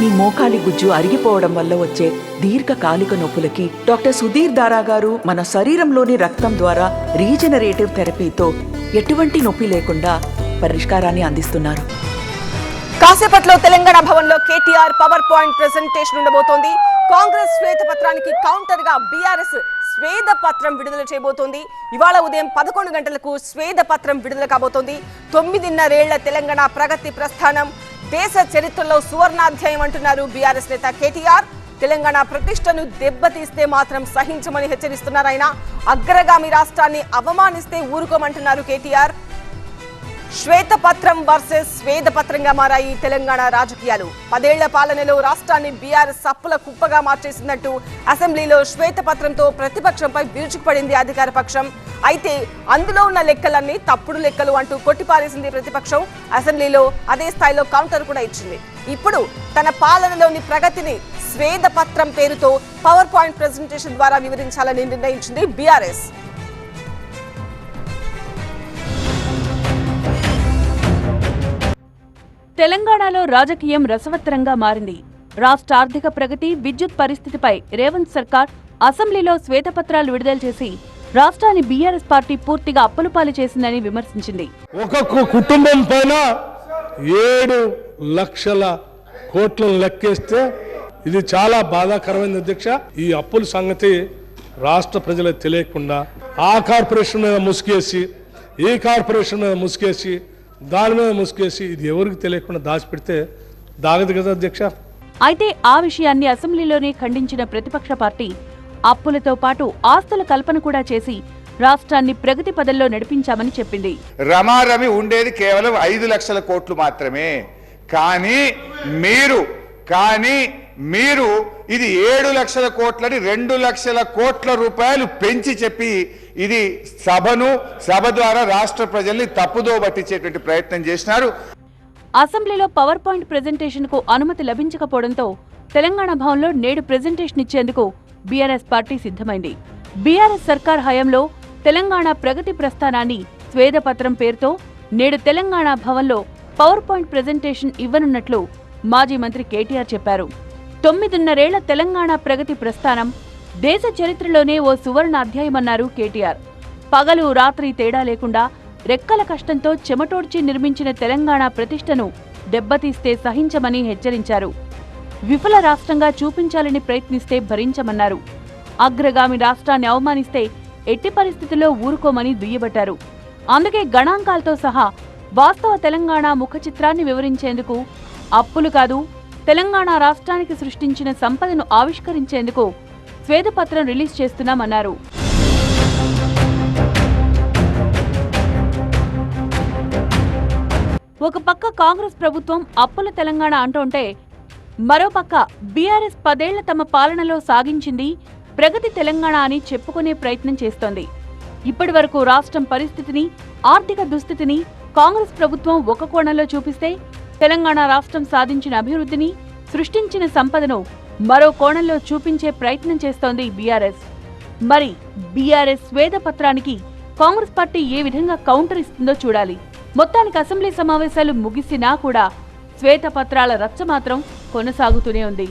మీ మోకాలి గుజ్జు అరిగిపోవడం వల్ల వచ్చే దీర్ఘకాలిక నొప్పులకి డాక్టర్ సుధీర్ దారా గారు మన శరీరంలోని రక్తం ద్వారా రీజనరేటివ్ థెరపీతో ఎటువంటి నొప్పి లేకుండా పరిష్కారాన్ని అందిస్తున్నారు. కాసేపట్లో తెలంగాణ భవన్లో కేటీఆర్ పవర్ పాయింట్ ప్రెజెంటేషన్ ఉండబోతోంది. కాంగ్రెస్ శ్వేతపత్రానికి కౌంటర్గా బీఆర్ఎస్ స్వేద పత్రం విడుదల చేయబోతోంది. ఇవాళ ఉదయం పదకొండు గంటలకు స్వేద పత్రం విడుదల కాబోతోంది. తొమ్మిదిన్నరేళ్ళ తెలంగాణ ప్రగతి ప్రస్థానం. దేశ చరిత్రలో సువర్ణాధ్యాయం అంటున్నారు బీఆర్ఎస్ నేత కేటీఆర్. తెలంగాణ ప్రతిష్టను దెబ్బతీస్తే మాత్రం సహించమని హెచ్చరిస్తున్నారు ఆయన. అగ్రగామి రాష్ట్రాన్ని అవమానిస్తే ఊరుకోమంటున్నారు కేటీఆర్. శ్వేతపత్రం వర్సెస్ స్వేదపత్రంగా మారాయి తెలంగాణ రాజకీయాలు. పదేళ్ళ పాలనలో రాష్ట్రాన్ని బీఆర్ఎస్ సప్పుల కుప్పగా మార్చేసినట్టు అసెంబ్లీలో శ్వేతపత్రంతో ప్రతిపక్షంపై విరుచుకుపడింది అధికార పక్షం. అయితే అందులో ఉన్న లెక్కలన్నీ తప్పుడు లెక్కలు అంటూ కొట్టిపారేసింది ప్రతిపక్షం. అసెంబ్లీలో అదే స్థాయిలో కౌంటర్ కూడా ఇచ్చింది. ఇప్పుడు తన పాలనలోని ప్రగతిని స్వేదపత్రం పేరుతో పవర్ పాయింట్ ప్రెజెంటేషన్ ద్వారా వివరించాలని నిర్ణయించింది బీఆర్ఎస్. తెలంగాణలో రాజకీయం రసవత్తరంగా మారింది. రాష్ట్ర ఆర్థిక ప్రగతి విద్యుత్ పరిస్థితిపై రేవంత్ సర్కార్ అసెంబ్లీలో శ్వేతపత్రాలు విడుదల చేసి రాష్ట్రాన్ని బీఆర్ఎస్ పార్టీ పూర్తిగా అప్పులపాలు చేసిందని విమర్శించింది. ఒక్కొక్క కుటుంబం పైన ఏడు లక్షల కోట్లను లెక్కేస్తే ఇది చాలా బాధాకరమైన అధ్యక్ష. ఈ అప్పుల సంగతి రాష్ట్ర ప్రజలకు తెలియకుండా ఆ కార్పొరేషన్ మీద ముసుగేసి ఈ కార్పొరేషన్ మీద ముసుగేసి దాని మీద ముసుగేసి ఇది ఎవరికి తెలియకుండా దాచిపెడితే దాగదు కదా అధ్యక్ష. అయితే ఆ విషయాన్ని అసెంబ్లీలోనే ఖండించిన ప్రతిపక్ష పార్టీ అప్పులతో పాటు ఆస్తుల కల్పన కూడా చేసి రాష్ట్రాన్ని ప్రగతి పదంలో నడిపించామని చెప్పింది. రమారమి ఉండేది కేవలం ఐదు లక్షల కోట్లు మాత్రమే. కానీ మీరు కానీ మీరు ఇది ఏడు లక్షల కోట్లని రెండు లక్షల కోట్ల రూపాయలు పెంచి చెప్పి ఇది సభను సభ ద్వారా రాష్ట్ర ప్రజల్ని తప్పుదో పట్టించేటువంటి ప్రయత్నం చేసినారు. అసెంబ్లీలో పవర్ పాయింట్ ప్రెజెంటేషన్కు అనుమతి లభించకపోవడంతో తెలంగాణ భవన్లో నేడు ప్రెజెంటేషన్ ఇచ్చేందుకు బీఆర్ఎస్ పార్టీ సిద్ధమైంది. బీఆర్ఎస్ సర్కార్ హయాంలో తెలంగాణ ప్రగతి ప్రస్థానాన్ని స్వేదపత్రం పేరుతో నేడు తెలంగాణ భవన్లో పవర్ పాయింట్ ప్రెజెంటేషన్ ఇవ్వనున్నట్లు మాజీ మంత్రి కేటీఆర్ చెప్పారు. తొమ్మిదిన్నరేళ్ళ తెలంగాణ ప్రగతి ప్రస్థానం దేశ చరిత్రలోనే ఓ సువర్ణ అధ్యాయమన్నారు కేటీఆర్. పగలు రాత్రి తేడా లేకుండా రెక్కల కష్టంతో చెమటోడ్చి నిర్మించిన తెలంగాణ ప్రతిష్టను దెబ్బతీస్తే సహించమని హెచ్చరించారు. విఫల రాష్ట్రంగా చూపించాలని ప్రయత్నిస్తే భరించమన్నారు. అగ్రగామి రాష్ట్రాన్ని అవమానిస్తే ఎట్టి పరిస్థితుల్లో ఊరుకోమని దుయ్యబట్టారు. అందుకే గణాంకాలతో సహా వాస్తవ తెలంగాణ ముఖ చిత్రాన్ని వివరించేందుకు అప్పులు కాదు తెలంగాణ రాష్ట్రానికి సృష్టించిన సంపదను ఆవిష్కరించేందుకు శ్వేతపత్రం రిలీజ్ చేస్తున్నామన్నారు. ఒక పక్క కాంగ్రెస్ ప్రభుత్వం అప్పుల తెలంగాణ అంటుంటే మరోపక్క బీఆర్ఎస్ పదేళ్ళ తమ పాలనలో సాగించింది ప్రగతి తెలంగాణ అని చెప్పుకునే ప్రయత్నం చేస్తోంది. ఇప్పటి వరకు రాష్ట్రం పరిస్థితిని ఆర్థిక దుస్థితిని కాంగ్రెస్ ప్రభుత్వం ఒక కోణంలో చూపిస్తే తెలంగాణ రాష్ట్రం సాధించిన అభివృద్ధిని సృష్టించిన సంపదను మరో కోణంలో చూపించే ప్రయత్నం చేస్తోంది బీఆర్ఎస్. మరి బీఆర్ఎస్ స్వేదపత్రానికి కాంగ్రెస్ పార్టీ ఏ విధంగా కౌంటర్ ఇస్తుందో చూడాలి. మొత్తానికి అసెంబ్లీ సమావేశాలు ముగిసినా కూడా శ్వేతపత్రాల రచ్చ మాత్రం కొనసాగుతూనే ఉంది.